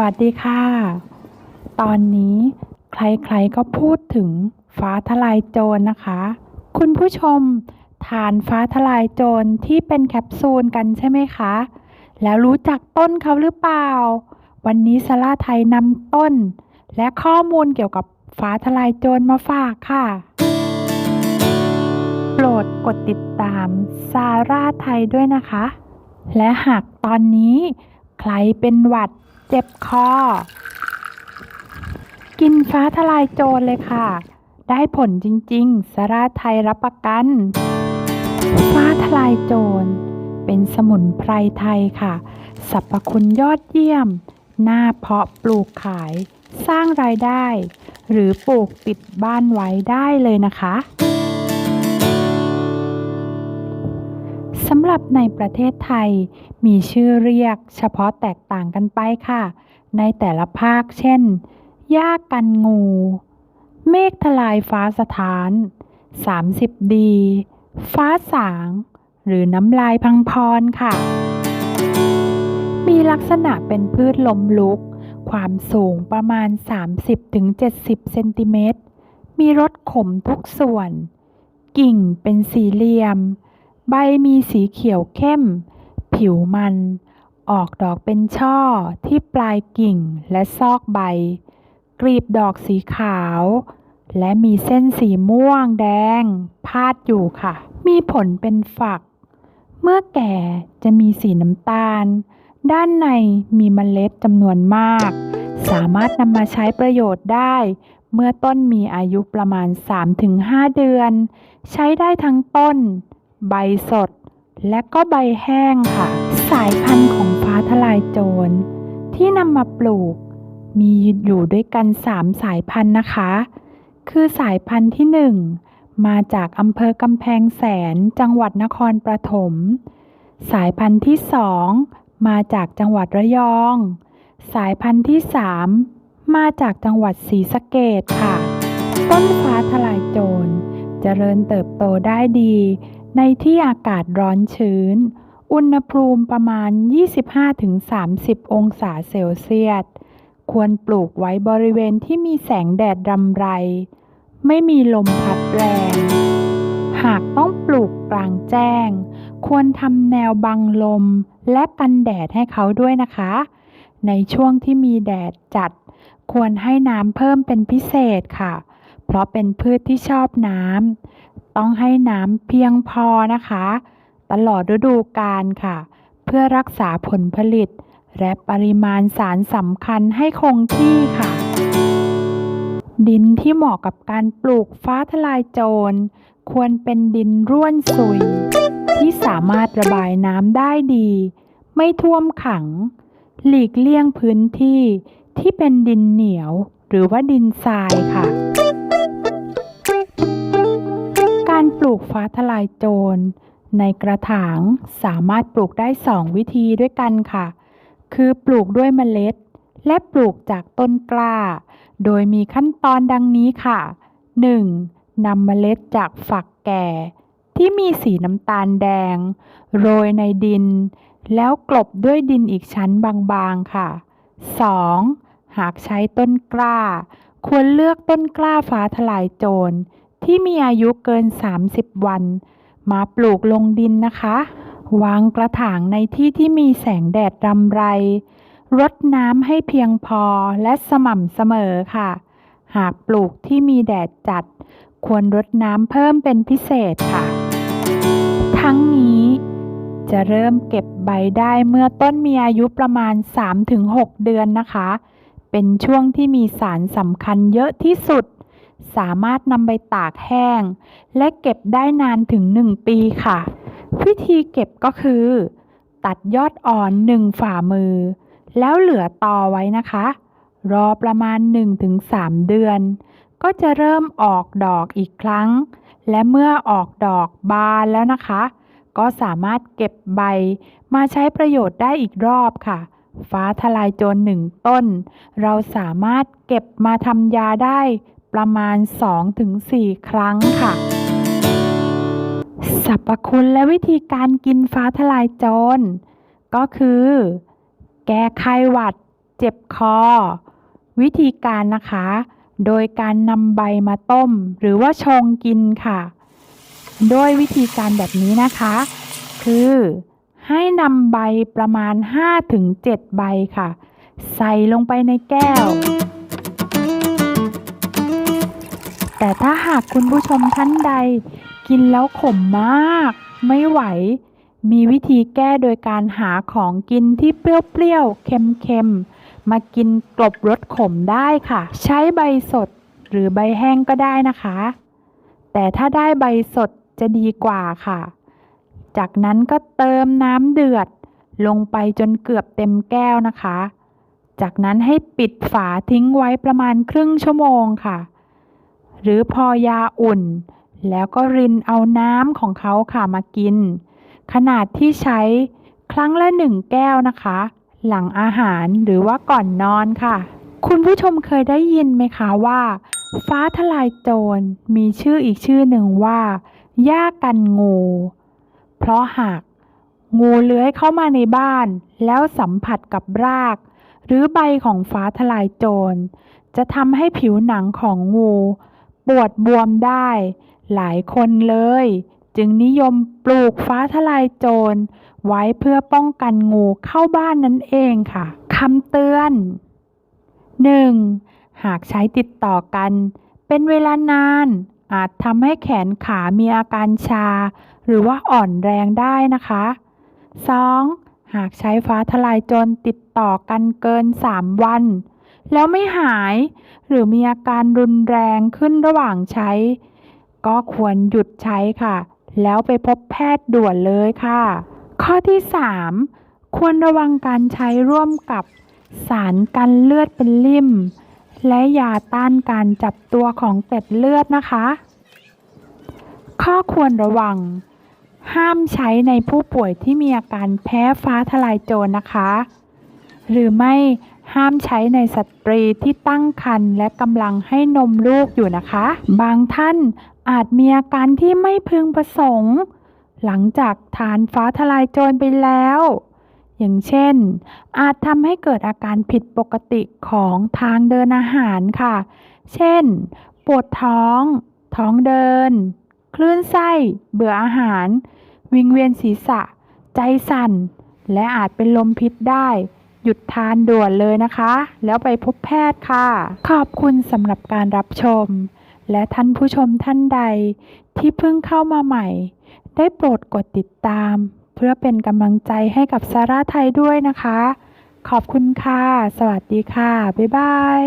วัสดีค่ะ ตอนนี้ใครๆก็พูดถึงฟ้าทลายโจรนะคะ คุณผู้ชมทานฟ้าทลายโจรที่เป็นแคปซูลกันใช่ไหมคะ แล้วรู้จักต้นเขาหรือเปล่า วันนี้สลาไทยนำต้น และข้อมูลเกี่ยวกับฟ้าทลายโจรมาฝากค่ะ โปรดกดติดตามซาร่าไทยด้วยนะคะ และหากตอนนี้ใครเป็นหวัด เจ็บคอ กินฟ้าทลายโจรเลยค่ะ ได้ผลจริงๆ สาราไทยรับประกัน ฟ้าทลายโจร เป็นสมุนไพรไทยค่ะ สรรพคุณยอดเยี่ยมน่าเพาะปลูกขาย สร้างรายได้ หรือปลูกติดบ้านไว้ได้เลยนะคะ สำหรับในประเทศไทย มีชื่อเรียกเฉพาะแตกต่างกันไปค่ะ ในแต่ละภาคเช่นหญ้ากันงู เมฆทลายฟ้าสถาน 30 ดี ฟ้าสาง หรือน้ำลายพังพรค่ะ มีลักษณะเป็นพืชลมลุก ความสูงประมาณ 30-70 เซนติเมตร มีรสขมทุกส่วน กิ่งเป็นสี่เหลี่ยม ใบมีสีเขียวเข้ม ผิวมัน ออกดอกเป็นช่อที่ปลายกิ่งและซอกใบ กลีบดอกสีขาว และมีเส้นสีม่วงแดง พาดอยู่ค่ะ มีผลเป็นฝัก เมื่อแก่จะมีสีน้ำตาล ด้านในมีเมล็ดจำนวนมาก สามารถนำมาใช้ประโยชน์ได้เมื่อต้นมีอายุประมาณ 3-5 เดือน ใช้ได้ทั้งต้น ใบสด และก็ใบแห้งค่ะ สายพันธุ์ของฟ้าทลายโจร ที่นำมาปลูก มีอยู่ด้วยกัน 3 สายพันธุ์นะคะ คือสายพันธุ์ที่ 1 มาจากอำเภอกำแพงแสนจังหวัดนครปฐมสายพันธุ์ที่ 2 มาจากจังหวัดระยอง สายพันธุ์ที่ 3 มาจากจังหวัดศรีสะเกษค่ะ ต้นฟ้าทลายโจรเจริญเติบโตได้ดี ในที่อากาศร้อนชื้น อุณหภูมิประมาณ 25-30 องศาเซลเซียส ควรปลูกไว้บริเวณที่มีแสงแดดรำไร ไม่มีลมพัดแรง หากต้องปลูกกลางแจ้ง ควรทำแนวบังลมและกันแดดให้เขาด้วยนะคะ ในช่วงที่มีแดดจัด ควรให้น้ำเพิ่มเป็นพิเศษค่ะ เพราะเป็นพืชที่ชอบน้ำ ต้องให้น้ำเพียงพอนะคะ ตลอดฤดูกาลค่ะ เพื่อรักษาผลผลิต และปริมาณสารสำคัญให้คงที่ค่ะ ดินที่เหมาะกับการปลูกฟ้าทลายโจร ควรเป็นดินร่วนซุย ที่สามารถระบายน้ำได้ดี ไม่ท่วมขัง หลีกเลี่ยงพื้นที่ที่เป็นดินเหนียวหรือว่าดินทรายค่ะ ฟ้าทลายโจร ในกระถางสามารถปลูกได้2วิธีด้วยกันค่ะ คือปลูกด้วยเมล็ด และปลูกจากต้นกล้า โดยมีขั้นตอนดังนี้ค่ะ 1. นำเมล็ดจากฝักแก่ ที่มีสีน้ำตาลแดง โรยในดิน แล้วกลบด้วยดินอีกชั้นบางๆค่ะ 2. หากใช้ต้นกล้า ควรเลือกต้นกล้าฟ้าทลายโจร ที่มีอายุเกิน 30 วัน มาปลูกลงดินนะคะ วางกระถางในที่ที่มีแสงแดดรำไร รดน้ำให้เพียงพอและสม่ำเสมอค่ะ หากปลูกที่มีแดดจัด ควรรดน้ำเพิ่มเป็นพิเศษค่ะ ทั้งนี้จะเริ่มเก็บใบได้เมื่อต้นมีอายุประมาณ 3-6 เดือนนะคะ เป็นช่วงที่มีสารสำคัญเยอะที่สุด สามารถนำไปตากแห้ง และเก็บได้นานถึง 1 ปีค่ะ วิธีเก็บก็คือ ตัดยอดอ่อน 1 ฝ่ามือ แล้วเหลือตอไว้นะคะ รอประมาณ 1-3 เดือน ก็จะเริ่มออกดอกอีกครั้ง และเมื่อออกดอกบานแล้วนะคะ ก็สามารถเก็บใบมาใช้ประโยชน์ได้อีกรอบค่ะฟ้าทลายโจรหนึ่งต้น เราสามารถเก็บมาทำยาได้ ประมาณ 2-4 ครั้งค่ะสรรพคุณและวิธีการกินฟ้าทลายโจรก็คือ แก้ไข้หวัด เจ็บคอ วิธีการนะคะ โดยการนำใบมาต้ม หรือว่าชงกินค่ะ โดยวิธีการแบบนี้นะคะ คือ ให้นำใบประมาณ 5-7 ใบค่ะ ใส่ลงไปในแก้ว แต่ถ้าหากคุณผู้ชมท่านใด กินแล้วขมมาก ไม่ไหว มีวิธีแก้โดยการหาของกินที่เปรี้ยวๆ เค็มๆ มากินกลบรสขมได้ค่ะ ใช้ใบสดหรือใบแห้งก็ได้นะคะ แต่ถ้าได้ใบสดจะดีกว่าค่ะ จากนั้นก็เติมน้ำเดือด ลงไปจนเกือบเต็มแก้วนะคะ จากนั้นให้ปิดฝาทิ้งไว้ประมาณครึ่งชั่วโมงค่ะ หรือพอยาอุ่น แล้วก็รินเอาน้ำของเขาค่ะมากิน ขนาดที่ใช้ครั้งละหนึ่งแก้วนะคะ หลังอาหารหรือว่าก่อนนอนค่ะ คุณผู้ชมเคยได้ยินไหมคะว่า ฟ้าทลายโจรมีชื่ออีกชื่อหนึ่งว่าหญ้ากันงู เพราะหากงูเลื้อยเข้ามาในบ้าน แล้วสัมผัสกับราก หรือใบของฟ้าทลายโจร จะทำให้ผิวหนังของงู ปวดบวมได้ หลายคนเลย จึงนิยมปลูกฟ้าทลายโจร ไว้เพื่อป้องกันงูเข้าบ้านนั่นเองค่ะคำเตือน 1. หากใช้ติดต่อกัน เป็นเวลานาน อาจทำให้แขนขามีอาการชา หรือว่าอ่อนแรงได้นะคะ 2. หากใช้ฟ้าทลายโจรติดต่อกันเกิน 3 วัน แล้วไม่หาย หรือมีอาการรุนแรงขึ้นระหว่างใช้ ก็ควรหยุดใช้ค่ะ แล้วไปพบแพทย์ด่วนเลยค่ะ ข้อที่ 3 ควรระวังการใช้ร่วมกับสารกันเลือดเป็นลิ่ม และยาต้านการจับตัวของเกล็ดเลือดนะคะ ข้อควรระวัง ห้ามใช้ในผู้ป่วยที่มีอาการแพ้ฟ้าทลายโจรนะคะ หรือไม่ ห้ามใช้ในสตรีที่ตั้งครรภ์และกำลังให้นมลูกอยู่นะคะ บางท่านอาจมีอาการที่ไม่พึงประสงค์ หลังจากทานฟ้าทลายโจรไปแล้ว อย่างเช่น อาจทำให้เกิดอาการผิดปกติของทางเดินอาหารค่ะ เช่น ปวดท้อง ท้องเดิน คลื่นไส้ เบื่ออาหาร วิงเวียนศีรษะ ใจสั่น และอาจเป็นลมพิษได้ หยุดทานด่วนเลยนะคะ แล้วไปพบแพทย์ค่ะ ขอบคุณสำหรับการรับชม และท่านผู้ชมท่านใดที่เพิ่งเข้ามาใหม่ ได้โปรดกดติดตาม เพื่อเป็นกำลังใจให้กับซาร่าไทยด้วยนะคะ ขอบคุณค่ะ สวัสดีค่ะ บ๊ายบาย